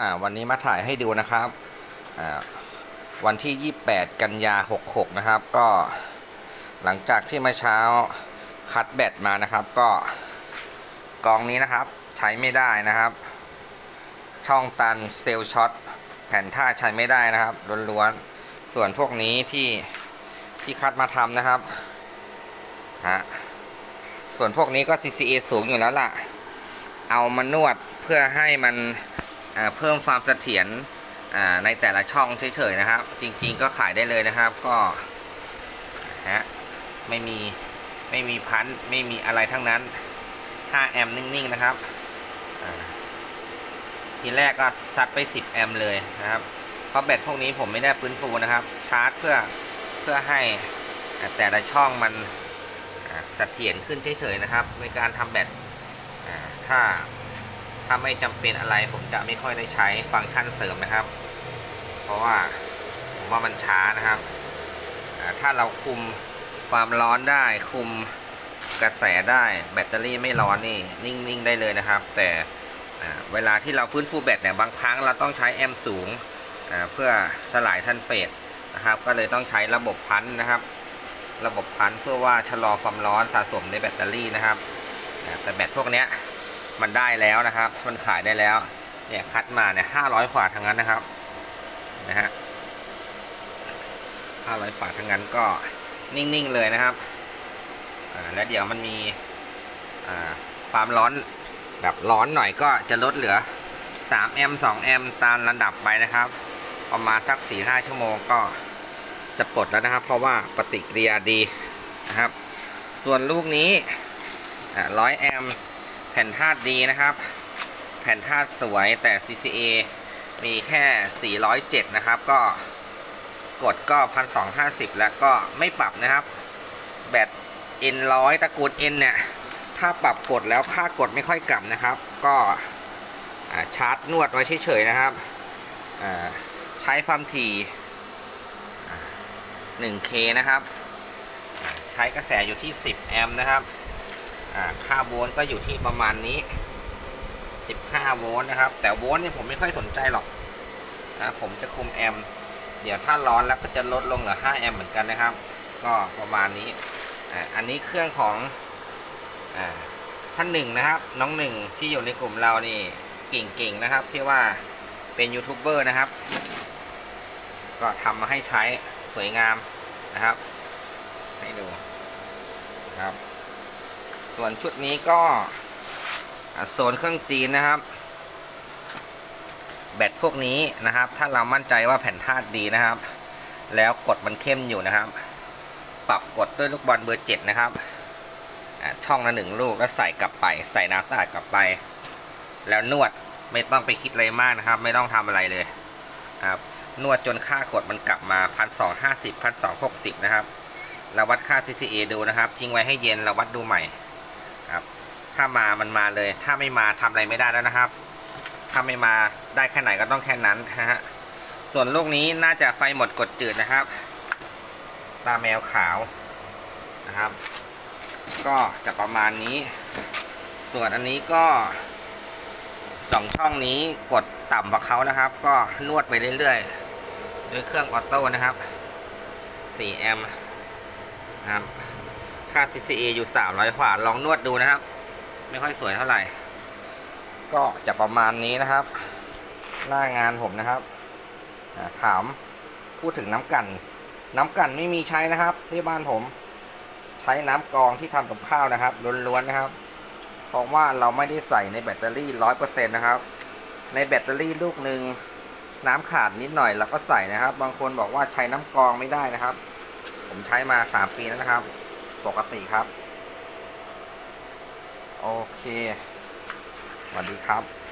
อ่าวันนี้มาถ่ายให้ดูนะครับอ่าวันที่ 28 กันยา 66 นะครับ ก็หลังจากที่เมื่อเช้าคัดแบตมานะครับก็กองนี้นะครับใช้ไม่ได้นะครับ ช่องตันเซลช็อตแผ่นท่าใช้ไม่ได้นะครับล้วนๆส่วนพวกนี้ที่ที่คัดมาทำนะครับฮะส่วนพวกนี้ก็ CCA สูงอยู่แล้วล่ะ เอามานวดเพื่อให้มัน เพิ่มความเสถียรในแต่ละช่องเฉยๆนะครับ จริงๆก็ขายได้เลยนะครับก็ฮะไม่มีไม่มีพันไม่มีอะไรทั้งนั้น 5 แอมป์นิ่งๆนะครับทีแรกก็ซัดไป 10 แอมป์เลยนะครับ เพราะแบตพวกนี้ผมไม่ได้ฟื้นฟูนะครับ ชาร์จเพื่อเพื่อให้แต่ละช่องมันเสถียรขึ้นเฉยๆนะครับในการทำแบตถ้า ถ้าไม่จำเป็นอะไรผมจะไม่ค่อยได้ใช้ฟังก์ชันเสริมนะครับ เพราะว่าผมว่ามันช้านะครับ ถ้าเราคุมความร้อนได้คุมกระแสได้แบตเตอรี่ไม่ร้อนนี่นิ่งๆได้เลยนะครับ แต่เวลาที่เราฟื้นฟูแบตเนี่ยบางครั้งเราต้องใช้แอมป์สูงเพื่อสลายซัลเฟตนะครับ ก็เลยต้องใช้ระบบพันนะครับ ระบบพันเพื่อว่าชะลอความร้อนสะสมในแบตเตอรี่นะครับแต่แบตพวกเนี้ย มันได้แล้วนะครับ มันขายได้แล้ว เนี่ยคัดมาเนี่ยห้าร้อยกว่าทั้งนั้นนะครับ นะฮะห้าร้อยกว่าทั้งนั้นก็นิ่งๆเลยนะครับ อ่า แล้วเดี๋ยวมันมี อ่าความร้อนแบบร้อนหน่อยก็จะลดเหลือ3แอมป์2แอมป์ตามระดับไปนะครับ ประมาณสัก4-5 ชั่วโมงก็จะปลดแล้วนะครับ เพราะว่าปฏิกิริยาดีนะครับ ส่วนลูกนี้ร้อยแอมป์ แผ่นธาตุดีนะครับ แผ่นธาตุสวยแต่ CCA มีแค่ 407 นะครับ ก็กดก็1250แล้วก็ไม่ปรับนะครับ แบต N100 ตระกูล N เนี่ย ถ้าปรับกดแล้วค่ากดไม่ค่อยกลับนะครับ ก็ชาร์จนวดไว้เฉยๆนะครับ ใช้ความถี่ 1K นะครับ ใช้กระแสอยู่ที่ 10 แอมป์นะครับ ค่าโวลต์ก็อยู่ที่ประมาณนี้ 15 โวลต์นะครับ แต่โวลต์เนี่ยผมไม่ค่อยสนใจหรอกนะผมจะคุมแอมป์เดี๋ยวถ้าร้อนแล้วก็จะลดลงเหลือ 5 แอมป์เหมือนกันนะครับ ก็ประมาณนี้อ่าอันนี้เครื่องของอ่าท่านหนึ่งนะครับ น้องหนึ่งที่อยู่ในกลุ่มเรานี่เก่งๆนะครับ ที่ว่าเป็นยูทูบเบอร์นะครับ ก็ทำมาให้ใช้สวยงามนะครับ ให้ดูนะครับ ส่วนชุดนี้ก็โซนเครื่องจีนนะครับ แบตพวกนี้นะครับ ถ้าเรามั่นใจว่าแผ่นธาตุดีนะครับ แล้วกดมันเข้มอยู่นะครับ ปรับกดด้วยลูกบอลเบอร์เจ็ดนะครับช่องละหนึ่งลูกแล้วใส่กลับไป ใส่น้ำสะอาดกลับไป แล้วนวดไม่ต้องไปคิดอะไรมากนะครับ ไม่ต้องทำอะไรเลยครับนวดจนค่ากดมันกลับมาพันสองห้าสิบพันสองหกสิบนะครับเราวัดค่า CCA ดูนะครับ ทิ้งไว้ให้เย็นเราวัดดูใหม่ ถ้ามามันมาเลย ถ้าไม่มาทำอะไรไม่ได้แล้วนะครับ ถ้าไม่มาได้แค่ไหนก็ต้องแค่นั้นนะฮะส่วนลูกนี้น่าจะไฟหมดกดจืดนะครับ ตาแมวขาวนะครับ ก็จะประมาณนี้ ส่วนอันนี้ก็สองช่องนี้กดต่ำกว่าเขานะครับ ก็นวดไปเรื่อยๆด้วยเครื่องออโต้นะครับ4แอมป์นะครับ ค่า TCA อยู่ 300กว่าลองนวดดูนะครับ ไม่ค่อยสวยเท่าไหร่ ก็จะประมาณนี้นะครับ หน้างานผมนะครับ ถามพูดถึงน้ำกัน น้ำกันไม่มีใช้นะครับ ที่บ้านผม ใช้น้ำกรองที่ทำกับข้าวนะครับล้วนๆนะครับ เพราะว่าเราไม่ได้ใส่ในแบตเตอรี่ร้อยเปอร์เซ็นต์นะครับ ในแบตเตอรี่ลูกหนึ่งน้ำขาดนิดหน่อยเราก็ใส่นะครับ บางคนบอกว่าใช้น้ำกรองไม่ได้นะครับ ผมใช้มาสามปีแล้วนะครับ ปกติครับ โอเคสวัสดีครับ